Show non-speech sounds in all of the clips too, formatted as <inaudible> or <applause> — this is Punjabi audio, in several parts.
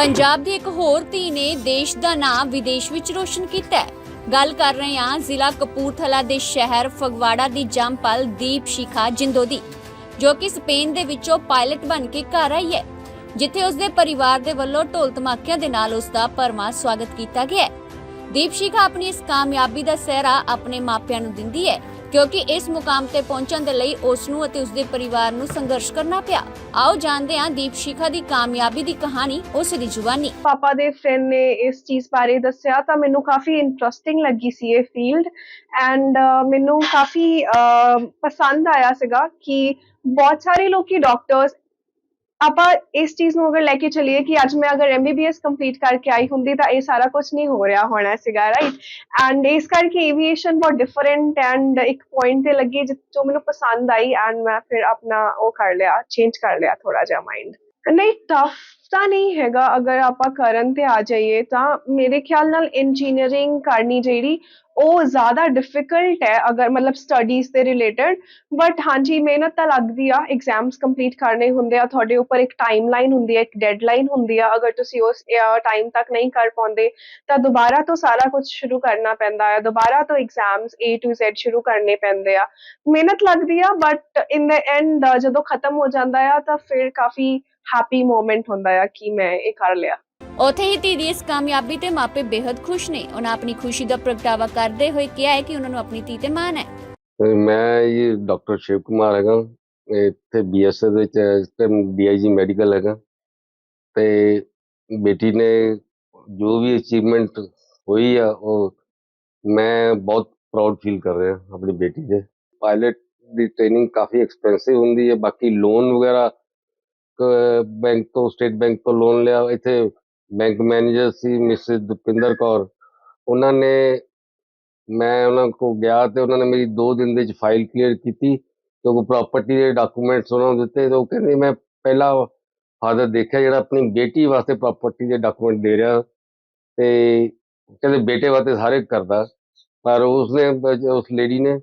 ਪੰਜਾਬ ਦੀ ਇੱਕ ਹੋਰ ਧੀ ਨੇ ਦੇਸ਼ ਦਾ ਨਾਮ ਵਿਦੇਸ਼ ਵਿੱਚ ਰੋਸ਼ਨ ਕੀਤਾ ਹੈ। ਗੱਲ ਕਰ ਰਹੇ ਹਾਂ ਜ਼ਿਲ੍ਹਾ ਕਪੂਰਥਲਾ ਦੇ ਸ਼ਹਿਰ ਫਗਵਾੜਾ ਦੀ ਜੰਪਲ ਦੀਪ ਸ਼ਿਖਾ ਜਿੰਦੋ ਦੀ ਜੋ ਕਿ ਸਪੇਨ ਦੇ ਵਿੱਚੋਂ ਪਾਇਲਟ ਬਣ ਕੇ ਘਰ ਆਈ ਹੈ, ਜਿੱਥੇ ਉਸਦੇ ਪਰਿਵਾਰ ਦੇ ਵੱਲੋਂ ਢੋਲ ਧਮਾਕਿਆਂ ਦੇ ਨਾਲ ਉਸ ਦਾ ਭਰਵਾਂ ਸਵਾਗਤ ਕੀਤਾ ਗਿਆ ਹੈ। ਦੀਪ ਸ਼ਿਖਾ ਆਪਣੀ ਇਸ ਕਾਮਯਾਬੀ ਦਾ ਸਹਿਰਾ ਆਪਣੇ ਮਾਪਿਆਂ ਨੂੰ ਦਿੰਦੀ ਹੈ। ਕਿਉਂਕਿ ਇਸ ਮੁਕਾਮ ਤੇ ਪਹੁੰਚਣ ਦੇ ਲਈ ਉਸ ਨੂੰ ਅਤੇ ਉਸਦੇ ਪਰਿਵਾਰ ਨੂੰ ਸੰਘਰਸ਼ ਕਰਨਾ ਪਿਆ। ਆਓ ਜਾਣਦੇ ਹਾਂ ਦੀਪ ਦੀ ਕਾਮਯਾਬੀ ਦੀ ਕਹਾਣੀ, ਉਸ ਦੀ ਜ਼ੁਬਾਨੀ। ਪਾਪਾ ਦੇ ਫਰੈਂਡ ਨੇ ਇਸ ਚੀਜ਼ ਬਾਰੇ ਦੱਸਿਆ ਤਾਂ ਮੈਨੂੰ ਕਾਫੀ ਇੰਟਰਸਟਿੰਗ ਲੱਗੀ ਸੀ ਇਹ ਫੀਲਡ ਐਂਡ ਮੈਨੂੰ ਕਾਫੀ ਪਸੰਦ ਆਇਆ ਸੀਗਾ ਕਿ ਬਹੁਤ ਸਾਰੇ ਲੋਕੀ ਡਾਕਟਰਸ ਆਪਾਂ ਇਸ ਚੀਜ਼ ਨੂੰ ਅਗਰ ਲੈ ਕੇ ਚੱਲੀਏ ਕਿ ਅੱਜ ਮੈਂ ਅਗਰ ਐਮਬੀਬੀਐਸ ਕੰਪਲੀਟ ਕਰਕੇ ਆਈ ਹੁੰਦੀ ਤਾਂ ਇਹ ਸਾਰਾ ਕੁਝ ਨਹੀਂ ਹੋ ਰਿਹਾ ਹੋਣਾ ਸੀਗਾ ਰਾਈਟ ਐਂਡ ਇਸ ਕਰਕੇ ਏਵੀਏਸ਼ਨ ਬਹੁਤ ਡਿਫਰੈਂਟ ਐਂਡ ਇੱਕ ਪੁਆਇੰਟ ਤੇ ਲੱਗੀ ਜਿ- ਜੋ ਮੈਨੂੰ ਪਸੰਦ ਆਈ ਐਂਡ ਮੈਂ ਫਿਰ ਆਪਣਾ ਉਹ ਕਰ ਲਿਆ ਚੇਂਜ ਕਰ ਲਿਆ ਥੋੜਾ ਜਿਹਾ ਮਾਈਂਡ ਨਹੀਂ ਟਫ ਤਾਂ ਨਹੀਂ ਹੈਗਾ। ਅਗਰ ਆਪਾਂ ਕਰਨ ਤੇ ਆ ਜਾਈਏ ਤਾਂ ਮੇਰੇ ਖਿਆਲ ਨਾਲ ਇੰਜੀਨੀਅਰਿੰਗ ਕਰਨੀ ਜਿਹੜੀ, ਉਹ ਜ਼ਿਆਦਾ ਡਿਫਿਕਲਟ ਹੈ ਅਗਰ ਮਤਲਬ ਸਟੱਡੀਜ਼ ਦੇ ਰਿਲੇਟਡ ਬਟ ਹਾਂਜੀ, ਮਿਹਨਤ ਤਾਂ ਲੱਗਦੀ ਆ। ਐਗਜ਼ਾਮਸ ਕੰਪਲੀਟ ਕਰਨੇ ਹੁੰਦੇ ਆ। ਤੁਹਾਡੇ ਉੱਪਰ ਇੱਕ ਟਾਈਮਲਾਈਨ ਹੁੰਦੀ ਹੈ ਇੱਕ ਡੈਡਲਾਈਨ ਹੁੰਦੀ ਆ। ਅਗਰ ਤੁਸੀਂ ਉਸ ਟਾਈਮ ਤੱਕ ਨਹੀਂ ਕਰ ਪਾਉਂਦੇ, ਤਾਂ ਦੁਬਾਰਾ ਤੋਂ ਸਾਰਾ ਕੁਝ ਸ਼ੁਰੂ ਕਰਨਾ ਪੈਂਦਾ ਹੈ ਦੁਬਾਰਾ ਤੋਂ ਐਗਜ਼ਾਮਸ A to Z ਸ਼ੁਰੂ ਕਰਨੇ ਪੈਂਦੇ ਆ। ਮਿਹਨਤ ਲੱਗਦੀ ਆ ਬਟ ਇਨ ਦ ਐਂਡ ਜਦੋਂ ਖਤਮ ਹੋ ਜਾਂਦਾ ਆ, ਤਾਂ ਫਿਰ ਕਾਫੀ ਹੈਪੀ ਮੂਮੈਂਟ ਹੁੰਦਾ ਆ ਕਿ ਮੈਂ ਇਹ ਕਰ ਲਿਆ। ਉੱਥੇ ਹੀ ਧੀ ਦੀ ਇਸ ਕਾਮਯਾਬੀ ਤੇ ਮਾਪੇ ਬੇहद ਖੁਸ਼ ਨੇ। ਉਹਨਾਂ ਆਪਣੀ ਖੁਸ਼ੀ ਦਾ ਪ੍ਰਗਟਾਵਾ ਕਰਦੇ ਹੋਏ ਕਿਹਾ ਹੈ ਕਿ ਉਹਨਾਂ ਨੂੰ ਆਪਣੀ ਧੀ ਤੇ ਮਾਣ ਹੈ। ਤੇ ਮੈਂ ਜੀ ਡਾਕਟਰ ਸ਼ਿਵ ਕੁਮਾਰ ਹੈਗਾ। ਇਹ ਇੱਥੇ ਬੀਐਸਐਸ ਵਿੱਚ ਇਸ ਟਾਈਮ ਡੀਆਈਜੀ ਮੈਡੀਕਲ ਹੈਗਾ। ਤੇ ਬੇਟੀ ਨੇ ਜੋ ਵੀ ਅਚੀਵਮੈਂਟ ਹੋਈ ਆ ਉਹ ਮੈਂ ਬਹੁਤ ਪ੍ਰਾਊਡ ਫੀਲ ਕਰ ਰਿਹਾ ਆਪਣੀ ਬੇਟੀ ਦੇ। ਪਾਇਲਟ ਦੀ ਟ੍ਰੇਨਿੰਗ ਕਾਫੀ ਐਕਸਪੈਂਸਿਵ ਹੁੰਦੀ ਹੈ ਬਾਕੀ ਲੋਨ ਵਗੈਰਾ ਬੈਂਕ ਤੋਂ ਸਟੇਟ ਬੈਂਕ ਤੋਂ ਲੋਨ ਲਿਆ ਇੱਥੇ ਬੈਂਕ ਮੈਨੇਜਰ ਸੀ ਮਿਸਿਸ ਦੁਪਿੰਦਰ ਕੌਰ ਉਹਨਾਂ ਨੇ ਮੈਂ ਉਹਨਾਂ ਕੋਲ ਗਿਆ ਤੇ ਉਹਨਾਂ ਨੇ ਮੇਰੀ 2 ਦਿਨ ਦੇ ਵਿੱਚ ਫਾਈਲ ਕਲੀਅਰ ਕੀਤੀ ਕਿਉਂਕਿ ਪ੍ਰਾਪਰਟੀ ਦੇ ਡਾਕੂਮੈਂਟਸ ਉਹਨਾਂ ਨੂੰ ਦਿੱਤੇ ਤੇ ਉਹ ਕਹਿੰਦੇ ਮੈਂ ਪਹਿਲਾ ਫਾਦਰ ਦੇਖਿਆ ਜਿਹੜਾ ਆਪਣੀ ਬੇਟੀ ਵਾਸਤੇ ਪ੍ਰਾਪਰਟੀ ਦੇ ਡਾਕੂਮੈਂਟ ਦੇ ਰਿਹਾ ਤੇ ਕਹਿੰਦੇ ਬੇਟੇ ਵਾਸਤੇ ਸਾਰੇ ਕਰਦਾ ਪਰ ਉਸਨੇ ਉਸ ਲੇਡੀ ਨੇ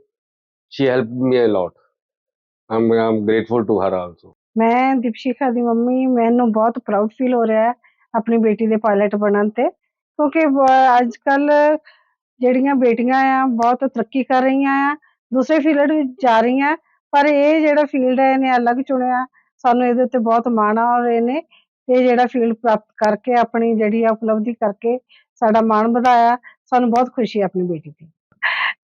she help me a lot I'm I'm grateful to her also ਮੈਂ ਦੀਪਸ਼ਿਖਾ ਦੀ ਮੰਮੀ, ਮੈਨੂੰ ਬਹੁਤ ਪ੍ਰਾਊਡ ਫੀਲ ਹੋ ਰਿਹਾ ਹੈ ਆਪਣੀ ਬੇਟੀ ਦੇ ਪਾਇਲਟ ਬਣਨ ਤੇ, ਕਿਉਂਕਿ ਅੱਜ ਕੱਲ ਜਿਹੜੀਆਂ ਬੇਟੀਆਂ ਆ, ਬਹੁਤ ਤਰੱਕੀ ਕਰ ਰਹੀਆਂ ਆ, ਦੂਸਰੇ ਫੀਲਡ ਵਿੱਚ ਜਾ ਰਹੀਆਂ, ਪਰ ਇਹ ਜਿਹੜਾ ਫੀਲਡ ਹੈ, ਇਹਨੇ ਅਲੱਗ ਚੁਣਿਆ, ਸਾਨੂੰ ਇਹਦੇ ਉੱਤੇ ਬਹੁਤ ਮਾਣ ਆ ਔਰ ਇਹਨੇ ਇਹ ਜਿਹੜਾ ਫੀਲਡ ਪ੍ਰਾਪਤ ਕਰਕੇ, ਆਪਣੀ ਜਿਹੜੀ ਆ ਉਪਲਬਧੀ ਕਰਕੇ ਸਾਡਾ ਮਾਣ ਵਧਾਇਆ, ਸਾਨੂੰ ਬਹੁਤ ਖੁਸ਼ੀ ਹੈ ਆਪਣੀ ਬੇਟੀ ਦੀ।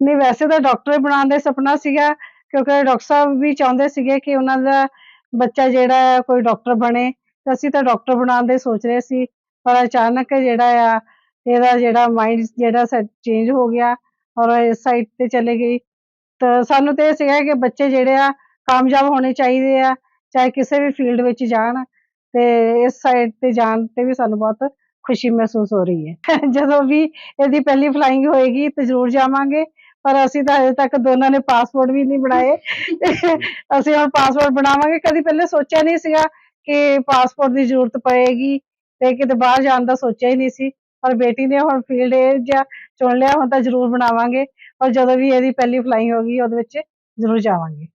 ਨਹੀਂ, ਵੈਸੇ ਤਾਂ ਡਾਕਟਰ ਬਣਾਉਣ ਦਾ ਸੁਪਨਾ ਸੀਗਾ, ਕਿਉਂਕਿ ਡਾਕਟਰ ਸਾਹਿਬ ਵੀ ਚਾਹੁੰਦੇ ਸੀਗੇ ਕਿ ਉਹਨਾਂ ਦਾ ਬੱਚਾ ਜਿਹੜਾ ਹੈ, ਕੋਈ ਡਾਕਟਰ ਬਣੇ, ਤੇ ਅਸੀਂ ਤਾਂ ਡਾਕਟਰ ਬਣਾਉਣ ਦੇ ਸੋਚ ਰਹੇ ਸੀ, ਪਰ ਅਚਾਨਕ ਜਿਹੜਾ ਆ, ਇਹਦਾ ਜਿਹੜਾ ਮਾਈਂਡ ਜਿਹੜਾ ਚੇਂਜ ਹੋ ਗਿਆ ਔਰ ਇਸ ਸਾਈਡ ਤੇ ਚਲੇ ਗਈ। ਤਾਂ ਸਾਨੂੰ ਤੇ ਇਹ ਸੀਗਾ ਕਿ ਬੱਚੇ ਜਿਹੜੇ ਆ, ਕਾਮਯਾਬ ਹੋਣੇ ਚਾਹੀਦੇ ਆ, ਚਾਹੇ ਕਿਸੇ ਵੀ ਫੀਲਡ ਵਿੱਚ ਜਾਣ, ਤੇ ਇਸ ਸਾਈਡ ਤੇ ਜਾਣ ਤੇ ਵੀ ਸਾਨੂੰ ਬਹੁਤ ਖੁਸ਼ੀ ਮਹਿਸੂਸ ਹੋ ਰਹੀ ਹੈ। <laughs> ਜਦੋਂ ਵੀ ਇਹਦੀ ਪਹਿਲੀ ਫਲਾਈਂਗ ਹੋਏਗੀ, ਤੇ ਜ਼ਰੂਰ ਜਾਵਾਂਗੇ। ਪਰ ਅਸੀਂ ਤਾਂ ਹਜੇ ਤੱਕ ਦੋਨਾਂ ਨੇ ਪਾਸਪੋਰਟ ਵੀ ਨਹੀਂ ਬਣਾਏ। <laughs> ਅਸੀਂ ਹੁਣ ਪਾਸਪੋਰਟ ਬਣਾਵਾਂਗੇ। ਕਦੀ ਪਹਿਲੇ ਸੋਚਿਆ ਨਹੀਂ ਸੀਗਾ ਕਿ ਪਾਸਪੋਰਟ ਦੀ ਜ਼ਰੂਰਤ ਪਏਗੀ ਤੇ ਕਿਤੇ ਬਾਹਰ ਜਾਣ ਦਾ ਸੋਚਿਆ ਹੀ ਨਹੀਂ ਸੀ। ਪਰ ਬੇਟੀ ਨੇ ਹੁਣ ਫੀਲਡ ਇਹ ਜਿਹਾ ਚੁਣ ਲਿਆ ਹੁਣ ਤਾਂ ਜ਼ਰੂਰ ਬਣਾਵਾਂਗੇ। ਔਰ ਜਦੋਂ ਵੀ ਇਹਦੀ ਪਹਿਲੀ ਫਲਾਈਂਗ ਹੋਗੀ ਉਹਦੇ ਵਿੱਚ ਜ਼ਰੂਰ ਜਾਵਾਂਗੇ।